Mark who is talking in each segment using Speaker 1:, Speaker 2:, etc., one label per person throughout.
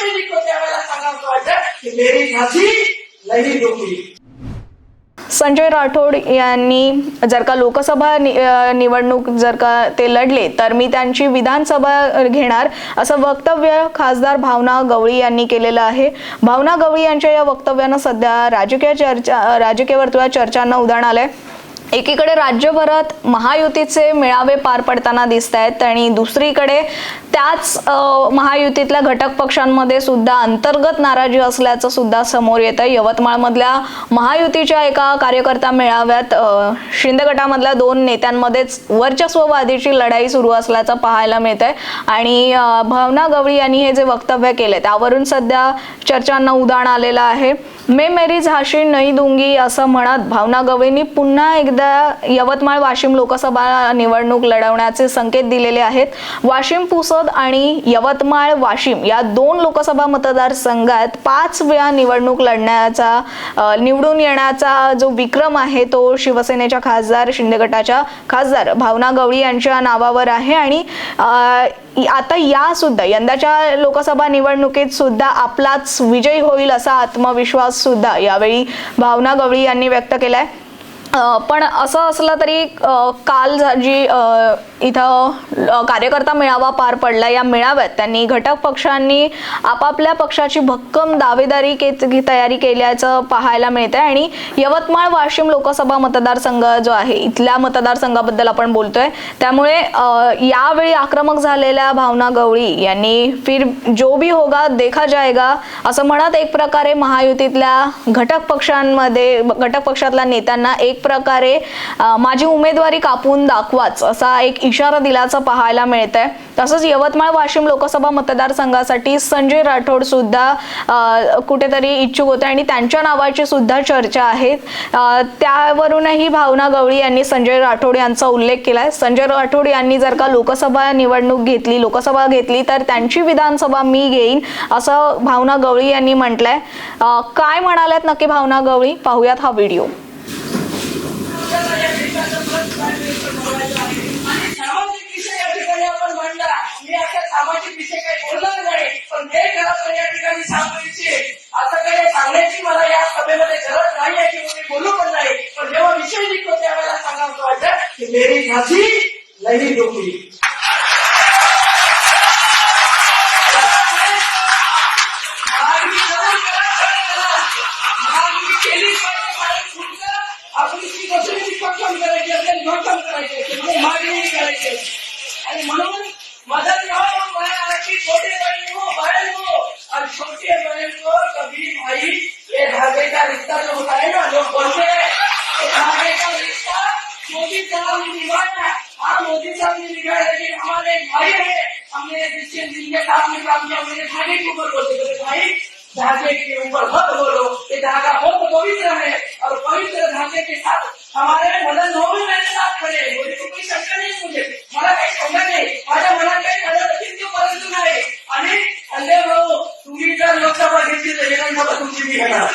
Speaker 1: त्यावेळेला सांगावं वाटतं की मेरी
Speaker 2: संजय राठोड यांनी जर का लोकसभा नि- निवडणूक जर का ते लढले तर मी त्यांची विधानसभा घेणार असं वक्तव्य खासदार भावना गवळी यांनी केलेलं आहे. भावना गवळी यांच्या या वक्तव्यानं सध्या राजकीय चर्चा राजकीय वर्तुळात चर्चांना उदाहरण आलंय. एकीकडे राज्यभरात महायुतीचे मेळावे पार पडताना दिसत आहेत आणि दुसरीकडे त्याच महायुतीतल्या घटक पक्षांमध्ये सुद्धा अंतर्गत नाराजी असल्याचं सुद्धा समोर येत आहे यवतमाळमधल्या महायुतीच्या एका कार्यकर्ता मेळाव्यात शिंदे गटामधल्या दोन नेत्यांमध्येच वर्चस्ववादीची लढाई सुरू असल्याचं पाहायला मिळत आहे आणि भावना गवळी यांनी हे जे वक्तव्य केले त्यावरून सध्या चर्चांना उदाहरण आलेलं आहे. मे मेरी झाशी नई दुंगी असं म्हणत भावना गवळींनी पुन्हा एकदा यवतमाळ वाशिम लोकसभा निवडणूक लढवण्याचे संकेत दिलेले आहेत. वाशिम पुसद आणि यवतमाळ वाशिम या दोन लोकसभा मतदारसंघात पाच वेळा निवडणूक लढण्याचा निवडून येण्याचा जो विक्रम आहे तो शिवसेनेच्या खासदार शिंदे गटाच्या खासदार भावना गवळी यांच्या नावावर आहे आणि आता या सुद्धा यंदाच्या लोकसभा निवडणुकीत सुद्धा आपलाच विजय होईल असा आत्मविश्वास सुद्धा यावेळी भावना गवळी यांनी व्यक्त केलाय. पण असं असलं तरी काल जी इथं कार्यकर्ता मेळावा पार पडला या मेळाव्यात त्यांनी घटक पक्षांनी आपापल्या पक्षाची भक्कम दावेदारी के की तयारी केल्याचं पाहायला मिळतंय आणि यवतमाळ वाशिम लोकसभा मतदारसंघ जो आहे इथल्या मतदारसंघाबद्दल आपण बोलतोय. त्यामुळे यावेळी आक्रमक झालेल्या भावना गवळी यांनी फिर जो भी होगा देखा जाएगा असं म्हणत एक प्रकारे महायुतीतल्या घटक पक्षांमध्ये घटक पक्षातल्या नेत्यांना एक प्रकारे माझी उमेदवारी कापून दाखवाच असा एक इशारा दिल्याचं पाहायला मिळत आहे तसंच यवतमाळ वाशिम लोकसभा मतदारसंघासाठी संजय राठोड सुद्धा कुठेतरी इच्छुक होते आणि त्यांच्या नावाची सुद्धा चर्चा आहे. त्यावरूनही भावना गवळी यांनी संजय राठोड यांचा उल्लेख केलाय. संजय राठोड यांनी जर का लोकसभा निवडणूक घेतली लोकसभा घेतली तर त्यांची विधानसभा मी घेईन असं भावना गवळी यांनी म्हटलंय. काय म्हणाल्यात नक्की भावना गवळी? पाहूयात हा व्हिडिओ
Speaker 1: आणि सामाजिक विषय या ठिकाणी आपण मांडला मी आता सामाजिक विषय काही बोलणार नाही पण हे खरं तर या ठिकाणी सांगू इच्छिते असं काही सांगण्याची मला या सभेमध्ये गरज नाही आहे की मी बोलू पण नाही पण जेव्हा विषय निघतो त्यावेळेला सांगावं वाटतं की मेरी झाशी लढी डोकली मागणी करून करा, करा. मागणी केली पाहिजे, कारण पुढचं आपली ती गोष्टी भक्कम करायची असेल भक्कम करायची असेल म्हणजे मागणी करायची असेल. आणि म्हणून मदत हो बहन की छोटे बहन हो बहन हो और छोटे बहन को कभी भाई ये धागे का रिश्ता जो होता है ना लोग बोलते हैं ये धागे का रिश्ता मोदी साहब ने निभाया हाँ मोदी साहब ने निभाया लेकिन हमारे एक भाई है हमने जिसके जिनके साथ में काम किया मेरे धागे के ऊपर बोलते बोले भाई धागे के ऊपर मत बोलो ये धागा बहुत पवित्र है और पवित्र धागे के साथ हमारे मदन हो भी मेरे साथ खड़े मुझे तो कोई शंका नहीं मुझे मला काही शंका नाही. माझ्या मनात काही कळलं असेल किंवा परंतु नाही आणि संजय भाऊ तुम्ही जर लोकसभा घेतली तर विधानसभा तुमची मी घेणार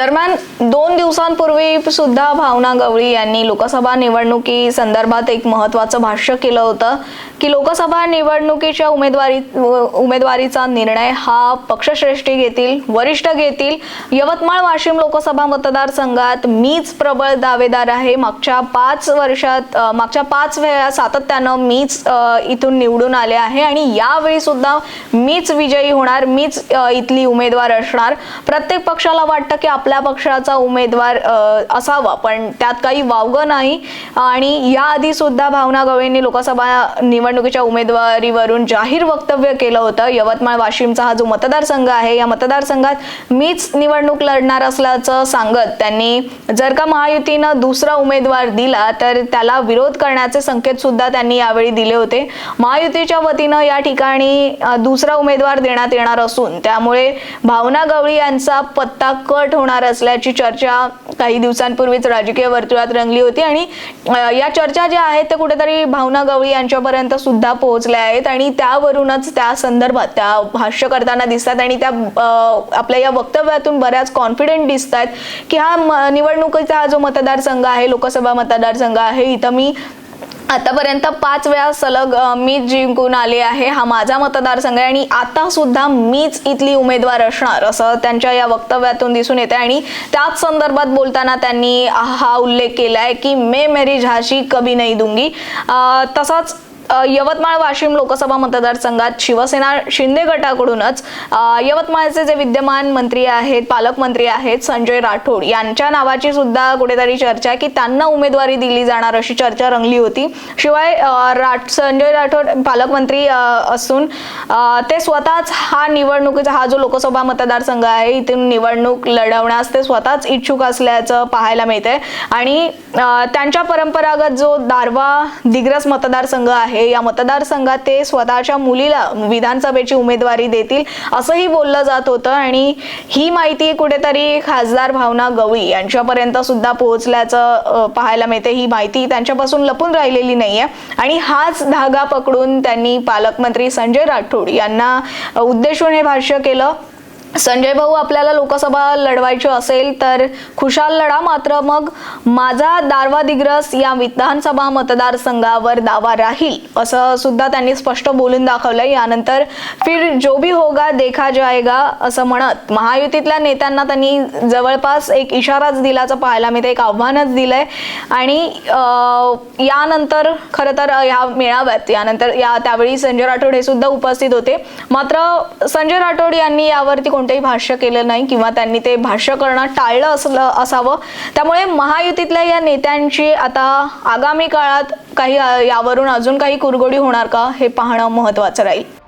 Speaker 2: दरम्यान दोन दिवसांपूर्वी सुद्धा भावना गवळी यांनी लोकसभा निवडणुकी संदर्भात एक महत्वाचं भाष्य केलं होतं की लोकसभा निवडणुकीच्या उमेदवारी उमेदवारीचा निर्णय हा पक्षश्रेष्ठी घेतील वरिष्ठ घेतील. यवतमाळ वाशिम लोकसभा मतदारसंघात मीच प्रबळ दावेदार आहे. मागच्या पाच वर्षात मागच्या पाच वेळा सातत्यानं मीच इथून निवडून आले आहे आणि यावेळी सुद्धा मीच विजयी होणार मीच इथली उमेदवार असणार. प्रत्येक पक्षाला वाटतं की आपल्या पक्षाचा उमेदवार असावा. पण त्यात काही वावगं नाही. आणि याआधी सुद्धा भावना गवळींनी लोकसभा निवडणुकीच्या उमेदवारीवरून जाहीर वक्तव्य केलं होतं. यवतमाळ वाशिमचा हा जो मतदारसंघ आहे या मतदारसंघात मीच निवडणूक लढणार असल्याचं सांगत त्यांनी जर का महायुतीनं दुसरा उमेदवार दिला तर त्याला विरोध करण्याचे संकेत सुद्धा त्यांनी यावेळी दिले होते. महायुतीच्या वतीनं या ठिकाणी दुसरा उमेदवार देण्यात येणार असून त्यामुळे भावना गवळी यांचा पत्ता कट होणार असल्याची चर्चा काही दिवसांपूर्वीच राजकीय वर्तुळात रंगली होती आणि या चर्चा ज्या आहेत त्या कुठेतरी भावना गवळी यांच्यापर्यंत सुद्धा पोहोचल्या आहेत आणि त्यावरूनच त्या संदर्भात त्या भाष्य करताना दिसतात आणि त्या आपल्या या वक्तव्यातून बऱ्याच कॉन्फिडेंट दिसतात की हा म- निवडणुकीचा हा जो मतदारसंघ आहे लोकसभा मतदारसंघ आहे इथं मी आतापर्यंत पाच वेळा सलग मीच जिंकून आले आहे. हा माझा मतदारसंघ आहे आणि आता सुद्धा मीच इथली उमेदवार असणार असं त्यांच्या या वक्तव्यातून दिसून येते आणि त्याच संदर्भात बोलताना त्यांनी हा उल्लेख केला आहे की मे मेरी झाशी कभी नाही दूंगी. तसाच यवतमाळ वाशिम लोकसभा मतदारसंघात शिवसेना शिंदे गटाकडूनच यवतमाळचे जे विद्यमान मंत्री आहेत पालकमंत्री आहेत संजय राठोड यांच्या नावाची सुद्धा कुठेतरी चर्चा आहे की त्यांना उमेदवारी दिली जाणार अशी चर्चा रंगली होती. शिवाय राठ संजय राठोड पालकमंत्री असून ते स्वतःच हा निवडणुकीचा हा जो लोकसभा मतदारसंघ आहे इथून निवडणूक लढवण्यास ते स्वतःच इच्छुक असल्याचं पाहायला मिळतंय. आणि त्यांच्या परंपरागत जो दारवा दिग्रस मतदारसंघ आहे या मतदारसंघात ते स्वतःच्या मुलीला विधानसभेची उमेदवारी देतील असंही बोललं जात होतं. आणि ही माहिती कुठेतरी खासदार भावना गवळी यांच्यापर्यंत सुद्धा पोहोचल्याचं पाहायला मिळते ही माहिती त्यांच्यापासून लपून राहिलेली नाहीये. आणि हाच धागा पकडून त्यांनी पालकमंत्री संजय राठोड यांना उद्देशून हे भाष्य केलं. संजय भाऊ आपल्याला लोकसभा लढवायची असेल तर खुशाल लढा मात्र. मग माझा दारवा दिग्रस या विधानसभा मतदारसंघावर दावा राहील असं सुद्धा त्यांनी स्पष्ट बोलून दाखवलं. यानंतर फिर जो भी होगा देखा जाएगा असं म्हणत महायुतीतल्या नेत्यांना त्यांनी जवळपास एक इशाराच दिल्याचं पाहायला मिळतं एक आव्हानच दिलंय. आणि यानंतर खरं तर ह्या मेळाव्यात यानंतर या त्यावेळी संजय राठोड हे सुद्धा उपस्थित होते. मात्र संजय राठोड यांनी यावरती कोणतेही भाष्य केलं नाही किंवा त्यांनी ते भाष्य करणं टाळलं असलं असावं. त्यामुळे महायुतीतल्या या नेत्यांची आता आगामी काळात काही यावरून अजून काही कुरगोडी होणार का हे पाहणं महत्वाचं राहील.